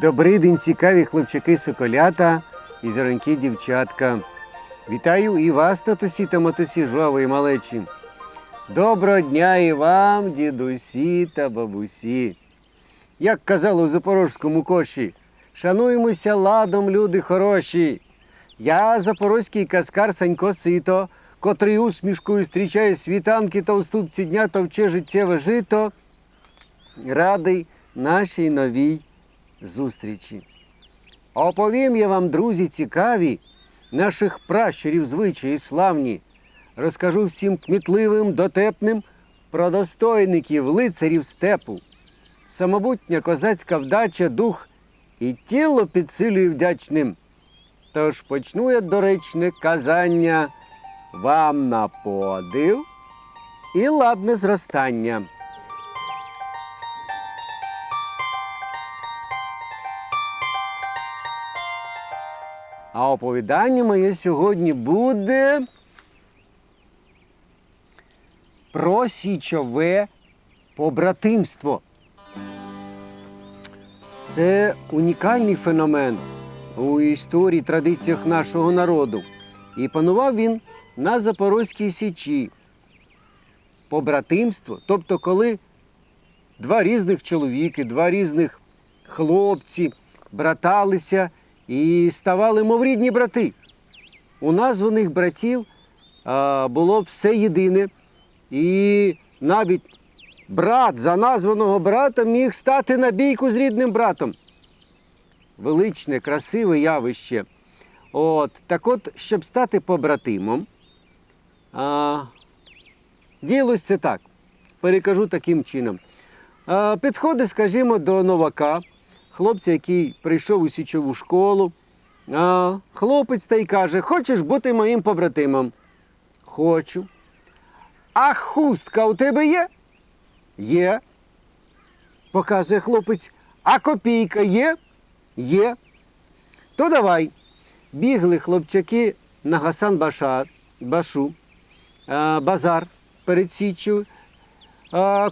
Добрий день, цікаві хлопчаки соколята і зеленькі дівчатка. Вітаю і вас, татусі та матусі, жвавої малечі. Доброго дня і вам, дідусі та бабусі. Як казали у запорожському коші, шануємося ладом, люди хороші. Я запорозький каскар Санько Сито, котрий усмішкою зустрічає світанки та уступці дня товче життєве жито. Радий нашій новій зустрічі. Оповім я вам, друзі, цікаві, наших пращурів звичаї славні. Розкажу всім кмітливим, дотепним про достойників лицарів степу. Самобутня козацька вдача, дух і тіло підсилює вдячним. Тож почну я доречне казання вам на подив і ладне зростання. А оповідання моє сьогодні буде про січове побратимство. Це унікальний феномен у історії традиціях нашого народу. І панував він на Запорозькій Січі. Побратимство, тобто, коли два різних чоловіки, два різних хлопці браталися і ставали, мов рідні брати. У названих братів а, було все єдине, і навіть брат за названого брата міг стати на бійку з рідним братом. Величне, красиве явище. От, так от, щоб стати побратимом, а, ділось це так. Перекажу таким чином. А, підходить, скажімо, до новака, хлопця, який прийшов у січову школу. А, хлопець та й каже: Хочеш бути моїм побратимом? Хочу. А хустка у тебе є? Є. Показує хлопець. А копійка є? Є. То давай. Бігли хлопчаки на Гасан Башар, Башу, базар перед Січчю.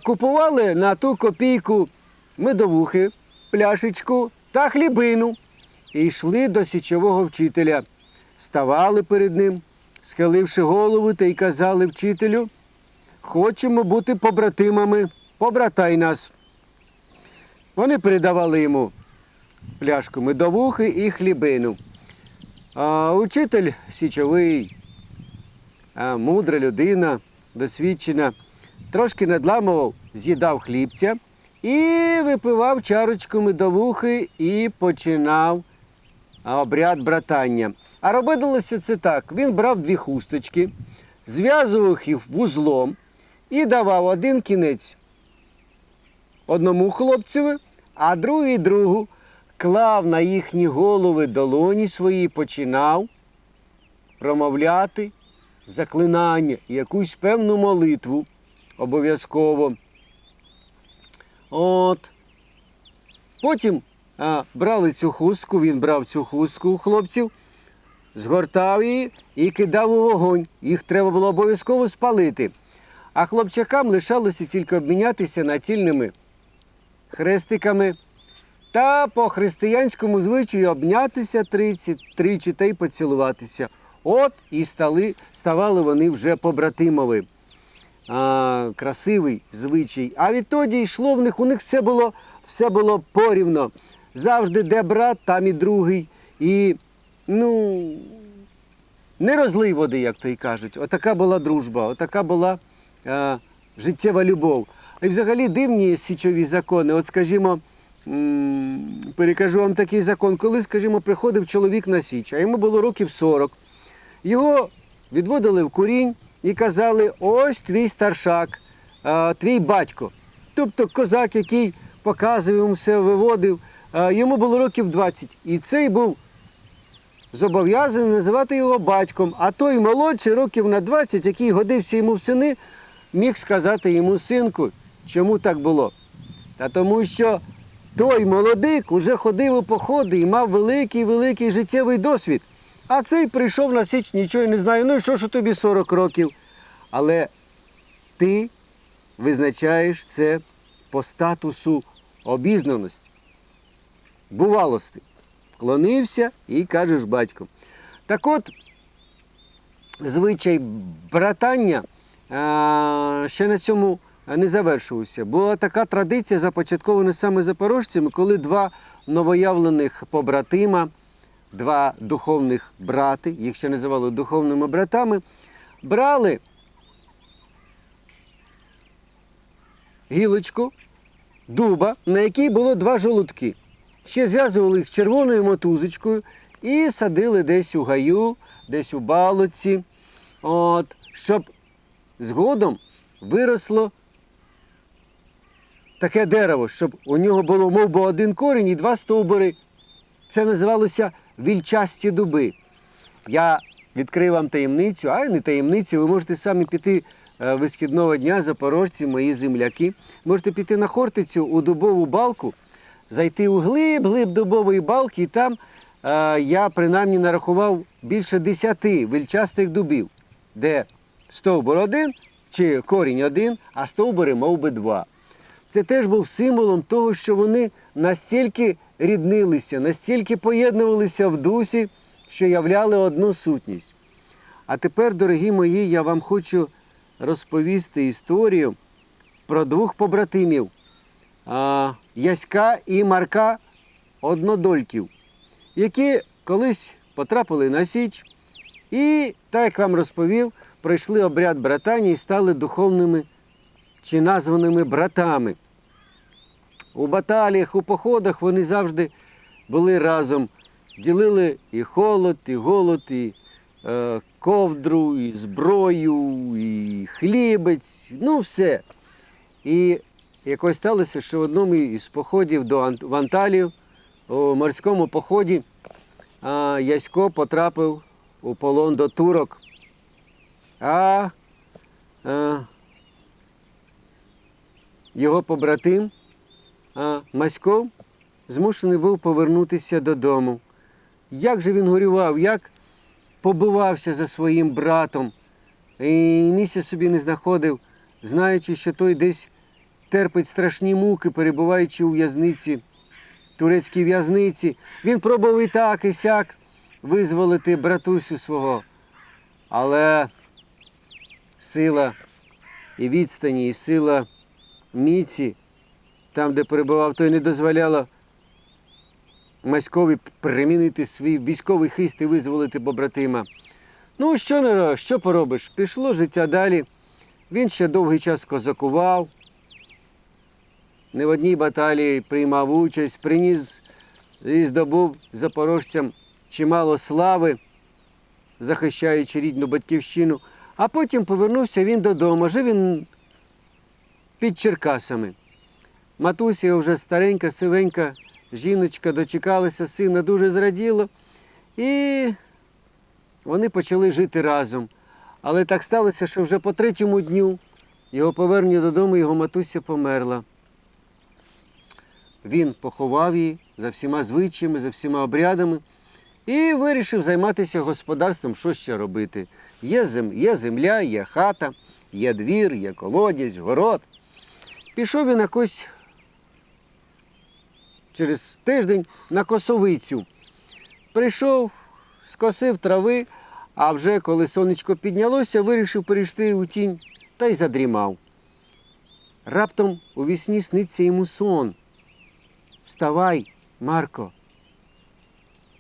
Купували на ту копійку медовухи, пляшечку та хлібину. І йшли до січового вчителя. Ставали перед ним, схиливши голову, та й казали вчителю, хочемо бути побратимами, побратай нас. Вони передавали йому пляшку медовухи і хлібину. А учитель січовий, а, мудра людина, досвідчена, трошки надламував, з'їдав хлібця і випивав чарочку медовухи і починав обряд братання. А робилося це так: він брав дві хусточки, зв'язував їх вузлом і давав один кінець одному хлопцеві, а другий другу клав на їхні голови долоні свої, починав промовляти заклинання, якусь певну молитву обов'язково. От. Потім а, брали цю хустку, він брав цю хустку у хлопців, згортав її і кидав у вогонь. Їх треба було обов'язково спалити. А хлопчакам лишалося тільки обмінятися націльними хрестиками та по християнському звичаю обнятися тричі, тричі та й поцілуватися. От і стали, ставали вони вже побратимови. А, красивий звичай. А відтоді йшло в них, у них все було, все було порівно. Завжди де брат, там і другий. І, ну, не розлий води, як то й кажуть. Отака була дружба, отака була а, життєва любов. І взагалі дивні січові закони. От, скажімо, перекажу вам такий закон, коли, скажімо, приходив чоловік на січ, а йому було років 40. Його відводили в курінь і казали: ось твій старшак, твій батько. Тобто козак, який показував йому все, виводив, йому було років 20. І цей був зобов'язаний називати його батьком, а той молодший років на 20, який годився йому в сини, міг сказати йому синку, чому так було. Та тому що той молодик уже ходив у походи і мав великий великий життєвий досвід. А цей прийшов на січ, нічого не знає. Ну і що ж тобі 40 років? Але ти визначаєш це по статусу обізнаності. бувалости. Вклонився і кажеш батько. Так от, звичай братання а, ще на цьому не завершувався. Була така традиція, започаткована саме запорожцями, коли два новоявлених побратима, два духовних брати, їх ще називали духовними братами, брали гілочку дуба, на якій було два жолудки. Ще зв'язували їх червоною мотузочкою і садили десь у гаю, десь у балоці, от, щоб згодом виросло таке дерево, щоб у нього було мов би один корінь і два стовбури. Це називалося вільчасті дуби. Я відкрив вам таємницю, а не таємницю, ви можете самі піти е, висхідного дня, запорожці, мої земляки. Можете піти на Хортицю у дубову балку, зайти у глиб, глиб дубової балки, і там е, я принаймні нарахував більше десяти вільчастих дубів, де стовбур один чи корінь один, а стовбури мов би два. Це теж був символом того, що вони настільки ріднилися, настільки поєднувалися в дусі, що являли одну сутність. А тепер, дорогі мої, я вам хочу розповісти історію про двох побратимів Яська і Марка Однодольків, які колись потрапили на Січ і, так як вам розповів, пройшли обряд братання і стали духовними чи названими братами. У баталіях, у походах вони завжди були разом, ділили і холод, і голод, і е, ковдру, і зброю, і хлібець, ну все. І якось сталося, що в одному із походів до в Анталію, у морському поході, а, Ясько потрапив у полон до турок. А, а його побратим а, Маськов змушений був повернутися додому. Як же він горював, як побивався за своїм братом і місця собі не знаходив, знаючи, що той десь терпить страшні муки, перебуваючи у в'язниці, турецькій в'язниці. Він пробував і так, і сяк визволити братусю свого. Але сила і відстані, і сила міці, там, де перебував, той не дозволяла Маськові примінити свій військовий хист і визволити побратима. Ну, що не що поробиш? Пішло життя далі. Він ще довгий час козакував, не в одній баталії приймав участь, приніс і здобув запорожцям чимало слави, захищаючи рідну батьківщину. А потім повернувся він додому. Жив він під Черкасами. Матуся вже старенька, сивенька жіночка дочекалася сина, дуже зраділо. І вони почали жити разом. Але так сталося, що вже по третьому дню його повернення додому, його матуся померла. Він поховав її за всіма звичаями, за всіма обрядами і вирішив займатися господарством, що ще робити. Є, зем, є земля, є хата, є двір, є колодязь, город. Пішов він якось через тиждень на косовицю. Прийшов, скосив трави, а вже коли сонечко піднялося, вирішив перейти у тінь та й задрімав. Раптом у вісні сниться йому сон. Вставай, Марко,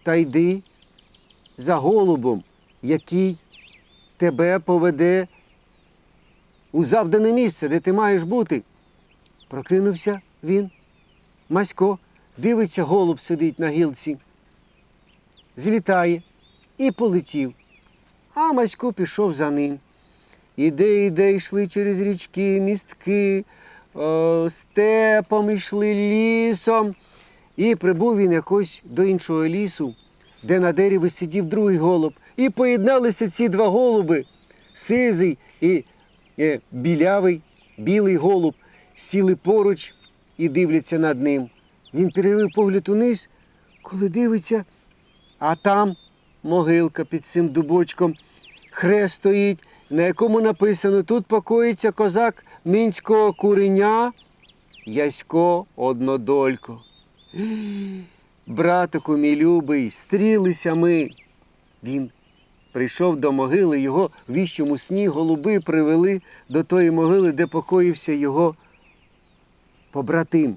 та йди за голубом, який тебе поведе у завдане місце, де ти маєш бути. Прокинувся він. Масько дивиться, голуб сидить на гілці, злітає і полетів. А Масько пішов за ним. Іде, іде, йшли через річки, містки, степом йшли лісом. І прибув він якось до іншого лісу, де на дереві сидів другий голуб. І поєдналися ці два голуби, сизий і е, білявий, білий голуб, сіли поруч і дивляться над ним. Він перевів погляд униз, коли дивиться, а там могилка під цим дубочком, хрест стоїть, на якому написано тут покоїться козак мінського куреня Ясько Однодолько. братику мій любий, стрілися ми. Він прийшов до могили, його в віщому сні голуби привели до тої могили, де покоївся його побратим.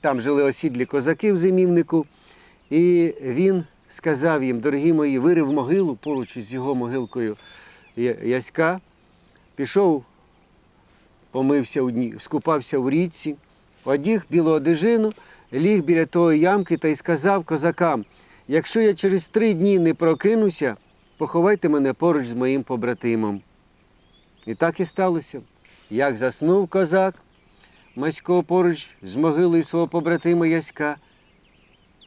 Там жили осідлі козаки в зимівнику, і він сказав їм, дорогі мої, вирив могилу поруч із його могилкою Яська, пішов, помився у дні, скупався в річці, одіг білу одежину, ліг біля тої ямки та й сказав козакам: якщо я через три дні не прокинуся, поховайте мене поруч з моїм побратимом. І так і сталося. Як заснув козак, Масько поруч з могилою свого побратима Яська,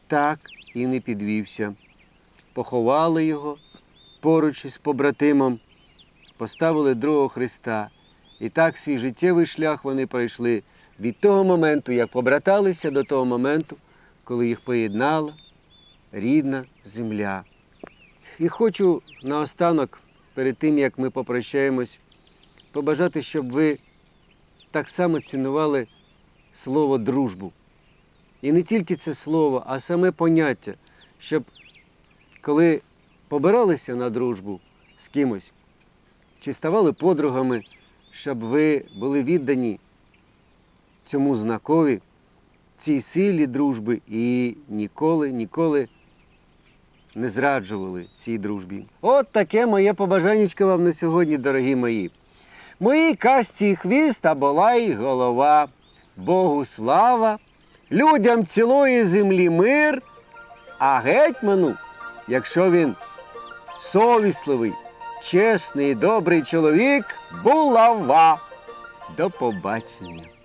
так і не підвівся. Поховали його поруч із побратимом, поставили другого Христа. І так свій життєвий шлях вони пройшли від того моменту, як побраталися, до того моменту, коли їх поєднала рідна земля. І хочу наостанок, перед тим як ми попрощаємось, побажати, щоб ви так само цінували слово дружбу. І не тільки це слово, а саме поняття, щоб коли побиралися на дружбу з кимось, чи ставали подругами, щоб ви були віддані цьому знакові, цій силі дружби і ніколи, ніколи не зраджували цій дружбі. От таке моє побажаннячко вам на сьогодні, дорогі мої. Моїй касті хвіст, а була й голова. Богу слава, людям цілої землі мир, а гетьману, якщо він совісливий, чесний добрий чоловік, булава. До побачення.